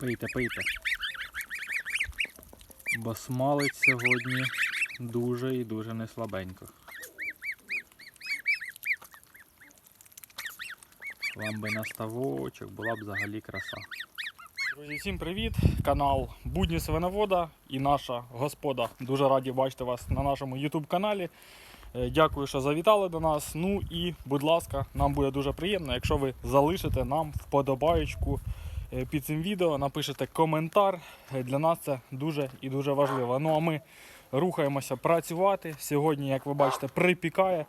Пийте, пийте. Бо смалить сьогодні дуже і дуже не слабенько. Вам би на ставочок була б взагалі краса. Друзі, всім привіт! Канал Будні Свиновода і наша господа. Дуже раді бачити вас на нашому YouTube каналі. Е, Дякую, що завітали до нас. Ну і, будь ласка, нам буде дуже приємно, якщо ви залишите нам вподобаєчку е, під цим відео, напишете коментар. Е, Для нас це дуже і дуже важливо. Ну а ми рухаємося працювати. Сьогодні, як ви бачите, припікає.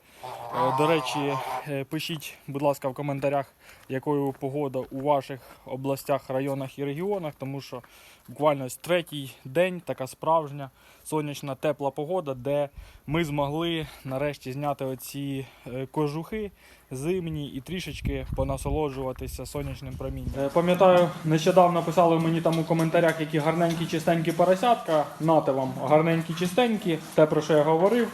Е, До речі, е, пишіть, будь ласка, в коментарях, якою погода у ваших областях, районах і регіонах, тому що буквально третій день така справжня сонячна тепла погода, де ми змогли нарешті зняти оці е, кожухи зимні і трішечки понасолоджуватися сонячним промінням. Е, Пам'ятаю, нещодавно писали мені там у коментарях, які гарненькі чистенькі поросятка. Нате вам гарненькі чистенькі, те про що я говорив.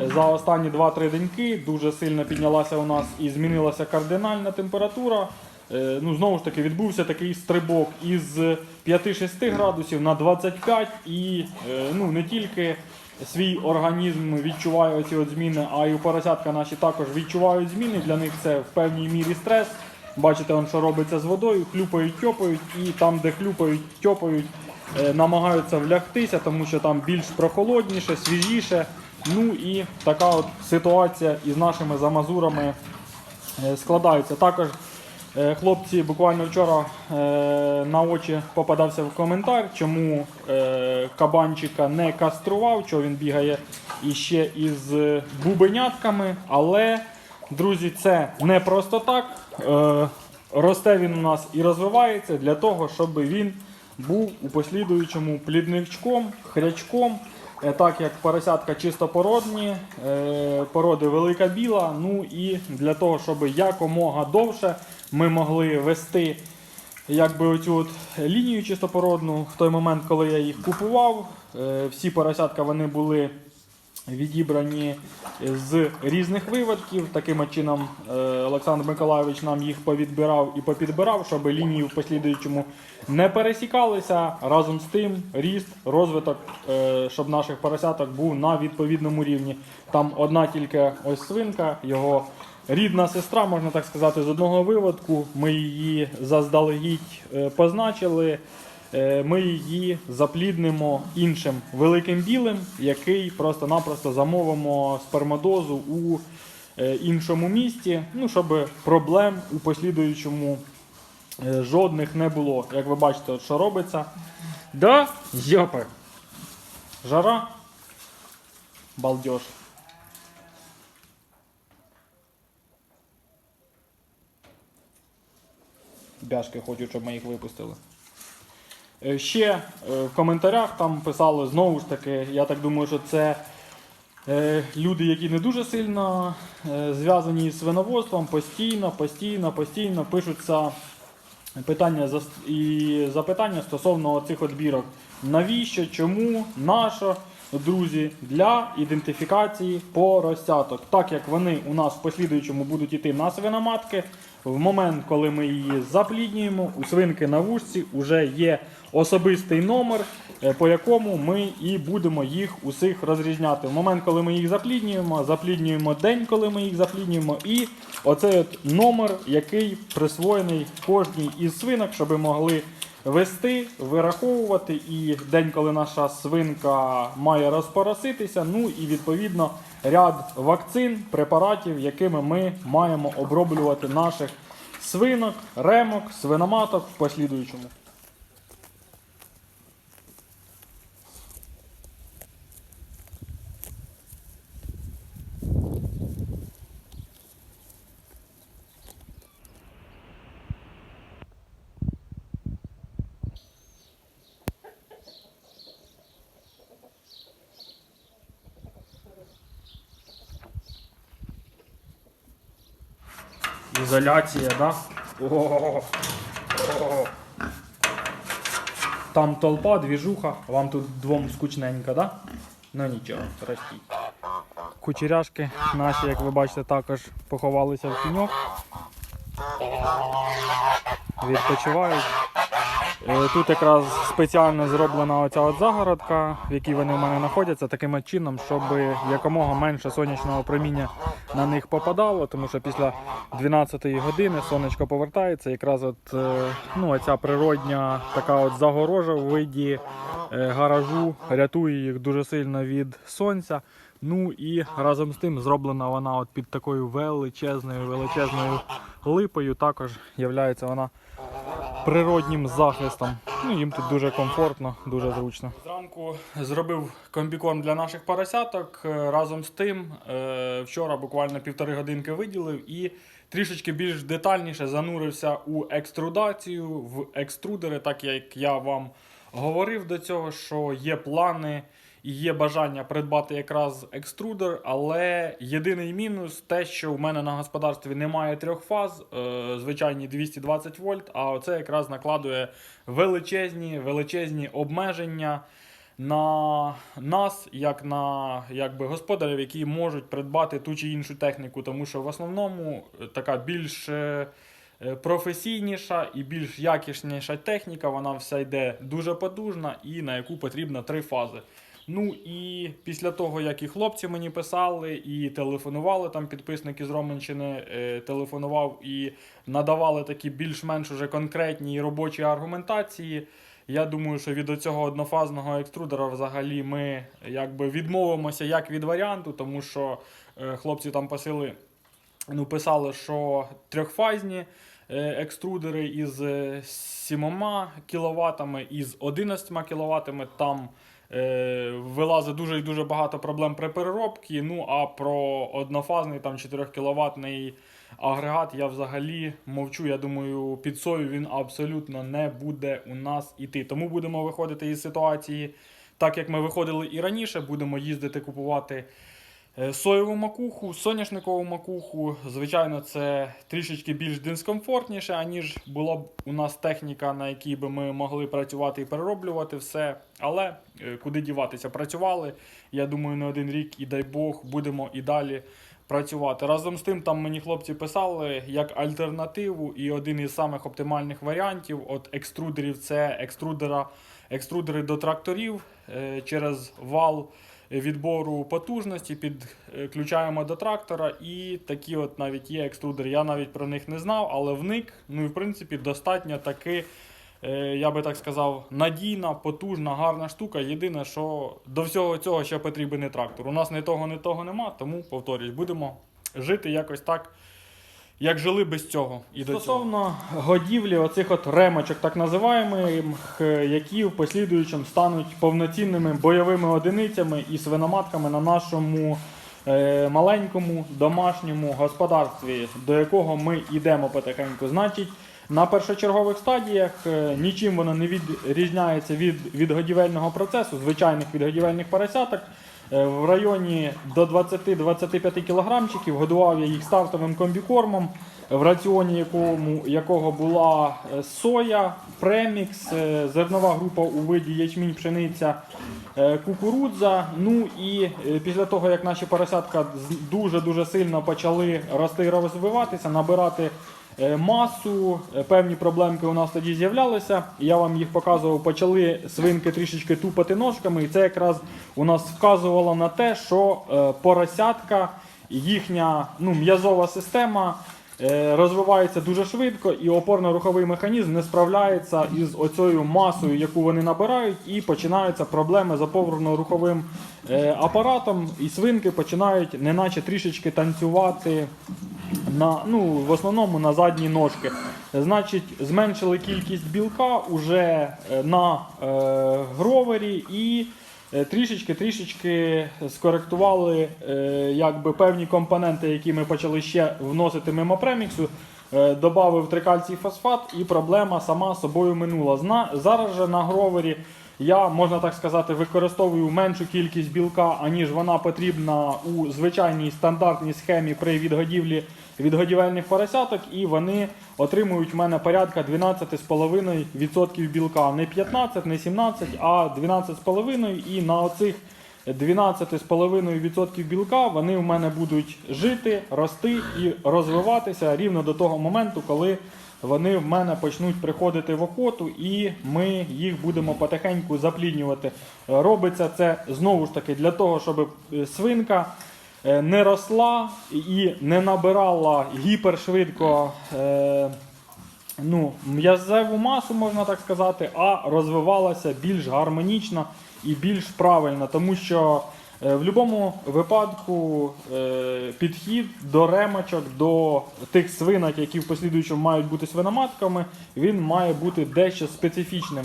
Е, За останні 2-3 деньки дуже сильно піднялася у нас і змінилася кардинальна температура. Е, Ну, знову ж таки, відбувся такий стрибок із 5-6 градусів на 25 і е, ну, не тільки свій організм відчуває оці от зміни, а й у поросятка наші також відчувають зміни. Для них це в певній мірі стрес. Бачите, що робиться з водою, хлюпають, тьопають, і там, де хлюпають, тьопають, е, намагаються влягтися, тому що там більш прохолодніше, свіжіше. Ну і така от ситуація із нашими замазурами складається. Також хлопці буквально вчора е, на очі попадався в коментар, чому е, кабанчика не кастрував, що він бігає іще із бубенятками. Але, друзі, це не просто так. Е, росте він у нас і розвивається для того, щоб він був у послідуючому плідничком, хрячком. Е, Так як поросятка чистопородні, е, породи велика біла. Ну і для того, щоб якомога довше ми могли вести якби оцю от лінію чистопородну в той момент, коли я їх купував. е, Всі поросятка вони були відібрані з різних виводків. Таким чином е, Олександр Миколайович нам їх повідбирав і попідбирав, щоб лінії в послідуючому не пересікалися. Разом з тим ріст, розвиток, е, щоб наших поросяток був на відповідному рівні. Там одна тільки ось свинка, його рідна сестра, можна так сказати, з одного виводку. Ми її заздалегідь е, позначили. Е, Ми її запліднимо іншим великим білим, який просто-напросто замовимо спермодозу у е, іншому місті, ну, щоб проблем у послідуючому е, жодних не було. Як ви бачите, от що робиться. Да, йопи. Жара. Балдеж. Бяшки хочуть, щоб ми їх випустили. Е, Ще е, в коментарях там писали знову ж таки, я так думаю, що це е, люди, які не дуже сильно зв'язані з свиноводством, постійно, постійно, постійно пишуться питання і запитання стосовно цих от бірок. Навіщо, чому, нащо? Друзі, для ідентифікації поросяток. Так як вони у нас в послідуючому будуть йти на свиноматки, в момент, коли ми її запліднюємо, у свинки на вушці вже є особистий номер, е, по якому ми і будемо їх усіх розрізняти. В момент, коли ми їх запліднюємо, запліднюємо день, коли ми їх запліднюємо, і оцей от номер, який присвоєний кожній із свинок, щоб могли вести, вираховувати і день, коли наша свинка має розпороситися, ну і відповідно ряд вакцин, препаратів, якими ми маємо оброблювати наших свинок, ремок, свиноматок в послідуючому. Ізоляція, да? О, о. Там толпа, двіжуха, вам тут двом скучненько, да? Ну нічого, ростіть. Кучеряшки наші, як ви бачите, також поховалися в тіньок. Відпочивають. Е, Тут якраз спеціально зроблена оця от загородка, в якій вони в мене знаходяться, таким чином, щоб якомога менше сонячного проміння на них попадало, тому що після 12-ї години сонечко повертається, якраз от е, ну, оця природня така от загорожа в виді е, гаражу рятує їх дуже сильно від сонця. Ну і разом з тим зроблена вона от під такою величезною величезною липою. Також є вона природнім захистом. Ну, їм тут дуже комфортно, дуже зручно. Зранку зробив комбікорм для наших поросяток. Е, Разом з тим, е, вчора буквально півтори годинки виділив і трішечки більш детальніше занурився у екструдацію, в екструдери, так як я вам говорив до цього, що є плани. Є бажання придбати якраз екструдер, але єдиний мінус те, що в мене на господарстві немає трьох фаз, е, звичайні 220 вольт, а оце якраз накладує величезні, величезні обмеження на нас, як на якби, господарів, які можуть придбати ту чи іншу техніку, тому що в основному е, така більш е, професійніша і більш якісніша техніка, вона вся йде дуже потужна і на яку потрібно три фази. Ну і після того, як і хлопці мені писали, і телефонували там підписники з Роменщини, е, телефонував і надавали такі більш-менш уже конкретні робочі аргументації. Я думаю, що від цього однофазного екструдера взагалі ми якби відмовимося як від варіанту, тому що е, хлопці там посили, ну, писали, що трьохфазні екструдери із е, 7 кВт, із 11 кВт, там е, вилазить дуже і дуже багато проблем при переробці. Ну а про однофазний там 4 кВт агрегат я взагалі мовчу. Я думаю, під сою він абсолютно не буде у нас іти. Тому будемо виходити із ситуації, так як ми виходили і раніше, будемо їздити купувати. Е, Соєву макуху, соняшникову макуху, звичайно, це трішечки більш дискомфортніше, аніж була б у нас техніка, на якій би ми могли працювати і перероблювати все. Але е, куди діватися, працювали. Я думаю, не один рік і дай Бог будемо і далі працювати. Разом з тим, там мені хлопці писали як альтернативу, і один із самих оптимальних варіантів от екструдерів це екструдера, екструдери до тракторів е, через вал відбору потужності, підключаємо до трактора, і такі от навіть є екструдери. Я навіть про них не знав, але вник, ну і в принципі достатньо таки, е, я би так сказав, надійна, потужна, гарна штука. Єдине, що до всього цього ще потрібен і трактор. У нас ні того, ні того нема, тому повторюсь, будемо жити якось так. Як жили без цього і до Стосовно годівлі оцих от ремочок, так називаємих, е, які в послідуючому стануть повноцінними бойовими одиницями і свиноматками на нашому е, маленькому домашньому господарстві, до якого ми йдемо потихеньку. Значить, на першочергових стадіях е, нічим воно не відрізняється від відгодівельного процесу, звичайних відгодівельних поросяток. Е, В районі до 20-25 кілограмчиків годував я їх стартовим комбікормом, в раціоні якому, якого була е, соя, премікс, е, зернова група у виді ячмінь, пшениця, кукурудза. Ну і після того, як наші поросятка дуже-дуже сильно почали рости і розвиватися, набирати масу, е, певні проблемки у нас тоді з'являлися. Я вам їх показував, почали свинки трішечки тупати ножками, і це якраз у нас вказувало на те, що е, поросятка, їхня ну, м'язова система. е, Розвивається дуже швидко, і опорно-руховий механізм не справляється із оцею масою, яку вони набирають, і починаються проблеми з опорно-руховим е, апаратом, і свинки починають неначе трішечки танцювати на, ну, в основному на задні ножки. Значить, зменшили кількість білка уже е, на е, гровері і трішечки-трішечки скоректували е, якби, певні компоненти, які ми почали ще вносити мимо преміксу. Е, Добавив трикальцій фосфат і проблема сама собою минула. Зна, зараз же на гровері я, можна так сказати, використовую меншу кількість білка, аніж вона потрібна у звичайній стандартній схемі при відгодівлі відгодівельних поросяток, і вони отримують в мене порядка 12,5% білка. Не 15, не 17, а 12,5%. І на оцих 12,5% білка вони в мене будуть жити, рости і розвиватися рівно до того моменту, коли вони в мене почнуть приходити в охоту, і ми їх будемо потихеньку запліднювати. Робиться це знову ж таки для того, щоб е, свинка е, не росла і не набирала гіпершвидко. Е, ну, м'язеву масу, можна так сказати, а розвивалася більш гармонічно і більш правильно, тому що в будь-якому випадку е, підхід до ремочок, до тих свинок, які в послідуючому мають бути свиноматками, він має бути дещо специфічним.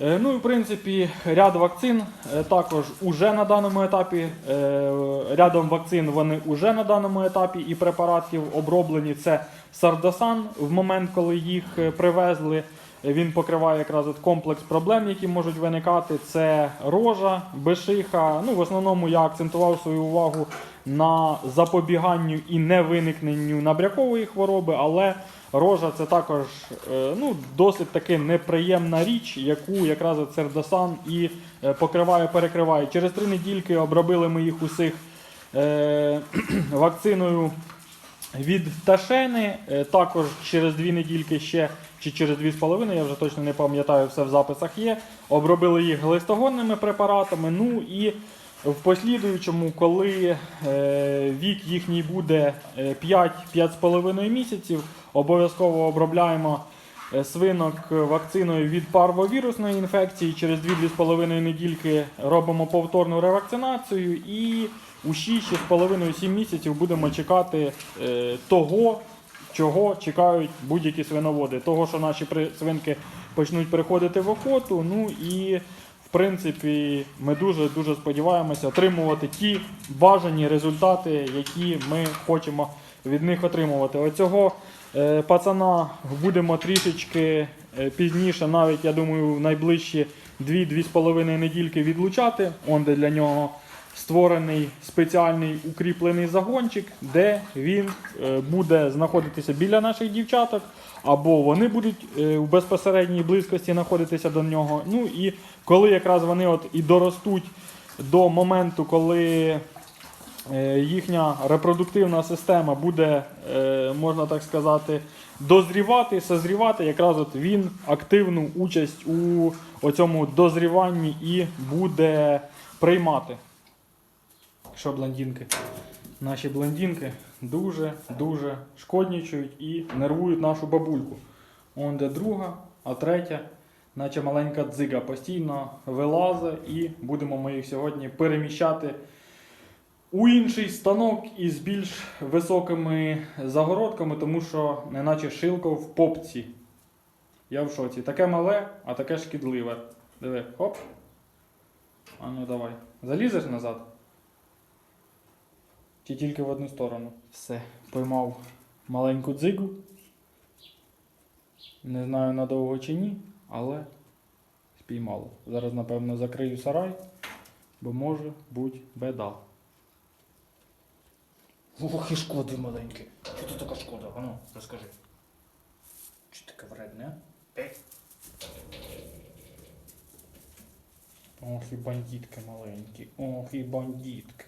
Е, Ну і в принципі ряд вакцин е, також уже на даному етапі. е, Рядом вакцин вони уже на даному етапі і препаратів оброблені. Це Сардасан в момент, коли їх е, привезли. Він покриває якраз от комплекс проблем, які можуть виникати. Це рожа, бешиха. Ну, в основному я акцентував свою увагу на запобіганню і невиникненню набрякової хвороби, але рожа це також е, ну, досить таки неприємна річ, яку якраз от Сердосан і е, покриває, перекриває. Через три недільки обробили ми їх усіх е, вакциною від Ташени. Е, Також через дві недільки ще, чи через дві з половиною, я вже точно не пам'ятаю, все в записах є. Обробили їх глистогонними препаратами. Ну і в послідуючому, коли е, вік їхній буде е, 5-5,5 місяців, обов'язково обробляємо е, свинок вакциною від парвовірусної інфекції. Через 2-2,5 недільки робимо повторну ревакцинацію і у 6-6,5-7 місяців будемо чекати е, того, чого чекають будь-які свиноводи. Того, що наші свинки почнуть приходити в охоту. Ну і в принципі ми дуже дуже сподіваємося отримувати ті бажані результати, які ми хочемо від них отримувати. Оцього е, пацана будемо трішечки е, пізніше, навіть я думаю, в найближчі 2-2,5 недільки відлучати. Он де для нього створений спеціальний укріплений загончик, де він е, буде знаходитися біля наших дівчаток, або вони будуть в безпосередній близькості знаходитися до нього. Ну і коли якраз вони от і доростуть до моменту, коли їхня репродуктивна система буде, е, можна так сказати, дозрівати, созрівати, якраз от він активну участь у цьому дозріванні і буде приймати. Що блондинки? Наші блондинки дуже-дуже шкоднічують і нервують нашу бабульку. Он де друга, а третя, наче маленька дзига, постійно вилазить і будемо ми їх сьогодні переміщати у інший станок із більш високими загородками, тому що неначе шилко в попці. Я в шоці. Таке мале, а таке шкідливе. Диви, хоп. А ну давай. Залізеш назад? Чи тільки в одну сторону? Все, поймав маленьку дзигу. Не знаю надовго чи ні, але спіймало. Зараз, напевно, закрию сарай, бо може бути беда. Ох, і шкоди маленькі. Що це така шкода? Ану, розкажи. Чи таке вредне? Е? Ох, і бандитки маленькі. Ох, і бандитки.